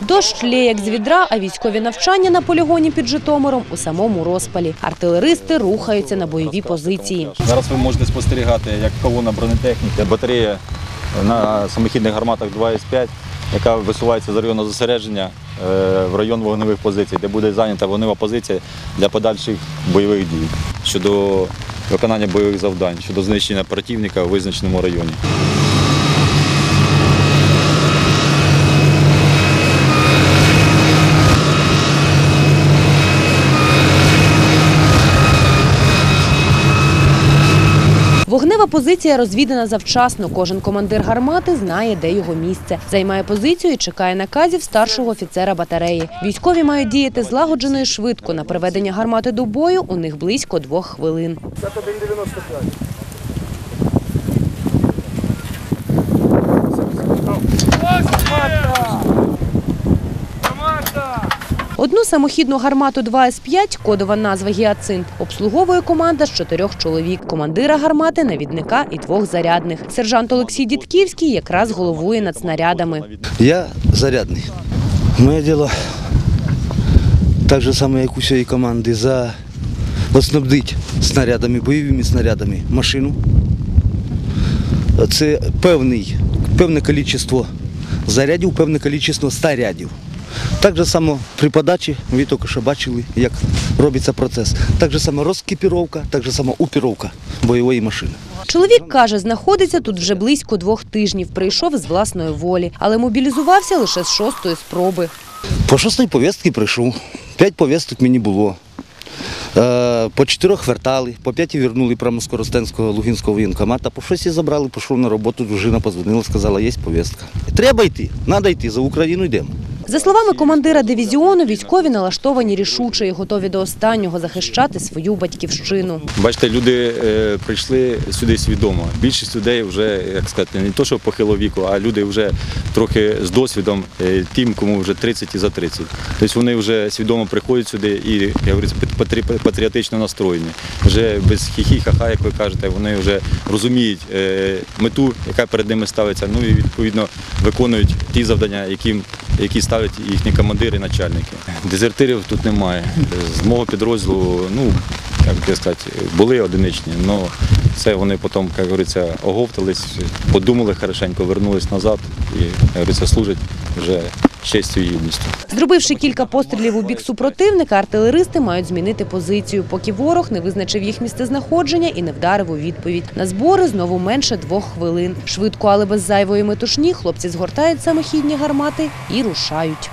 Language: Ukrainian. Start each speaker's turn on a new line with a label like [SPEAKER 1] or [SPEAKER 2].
[SPEAKER 1] Дощ лє як з відра, а військові навчання на полігоні під Житомиром у самому розпалі. Артилеристи рухаються на бойові позиції.
[SPEAKER 2] Зараз ви можете спостерігати, як колона бронетехніки, батарея на самохідних гарматах 2С5, яка висувається з району зосередження е, в район вогневих позицій, де буде зайнята вогнева позиція для подальших бойових дій щодо виконання бойових завдань, щодо знищення противника у визначеному районі.
[SPEAKER 1] Вогнева позиція розвідана завчасно. Кожен командир гармати знає, де його місце. Займає позицію і чекає наказів старшого офіцера батареї. Військові мають діяти злагоджено і швидко. На приведення гармати до бою у них близько двох хвилин. Одну самохідну гармату 2С5, кодова назва «Гіацинт», обслуговує команда з чотирьох чоловік. Командира гармати, навідника і двох зарядних. Сержант Олексій Дідківський якраз головує над снарядами.
[SPEAKER 3] Я зарядний. Моє діло так же саме, як у всієї команди, за оснабдити снарядами, бойовими снарядами машину. Це певний, певне кількість зарядів, певне кількість снарядів. Так же само при подачі, ви тільки що бачили, як робиться процес. Так же само розкіпіровка, так же само упіровка бойової машини.
[SPEAKER 1] Чоловік каже, знаходиться тут вже близько двох тижнів. Прийшов з власної волі, але мобілізувався лише з шостої спроби.
[SPEAKER 3] По шостої повістки прийшов. П'ять повісток мені було. Е, По чотирьох вертали, по п'яті вернули прямо з Коростенського Лугінського воєнкомата, по шості забрали, пішов на роботу, дружина позвонила, сказала, є повістка. Треба йти, треба йти, за Україну йдемо.
[SPEAKER 1] За словами командира дивізіону, військові налаштовані рішуче і готові до останнього захищати свою батьківщину.
[SPEAKER 2] Бачите, люди е, прийшли сюди свідомо. Більшість людей вже, як сказати, не то, що похило віку, а люди вже трохи з досвідом, е, тим, кому вже 30 і за 30. Тобто вони вже свідомо приходять сюди і, говориться, патрі- патріотично настроєні. Вже без хіхі, ха як ви кажете, вони вже розуміють е, мету, яка перед ними ставиться, ну і відповідно виконують ті завдання, які, які ставлять їхні командири начальники. Дезертирів тут немає. З мого підрозділу, ну, як би сказати, були одиничні, але це вони потім, як говориться, оговтались, подумали хорошенько, вернулись назад і, як говориться, служать вже честю і гідністю.
[SPEAKER 1] Зробивши кілька пострілів у бік супротивника, артилеристи мають змінити позицію, поки ворог не визначив їх місцезнаходження і не вдарив у відповідь. На збори знову менше двох хвилин. Швидко, але без зайвої метушні, хлопці згортають самохідні гармати і рушають.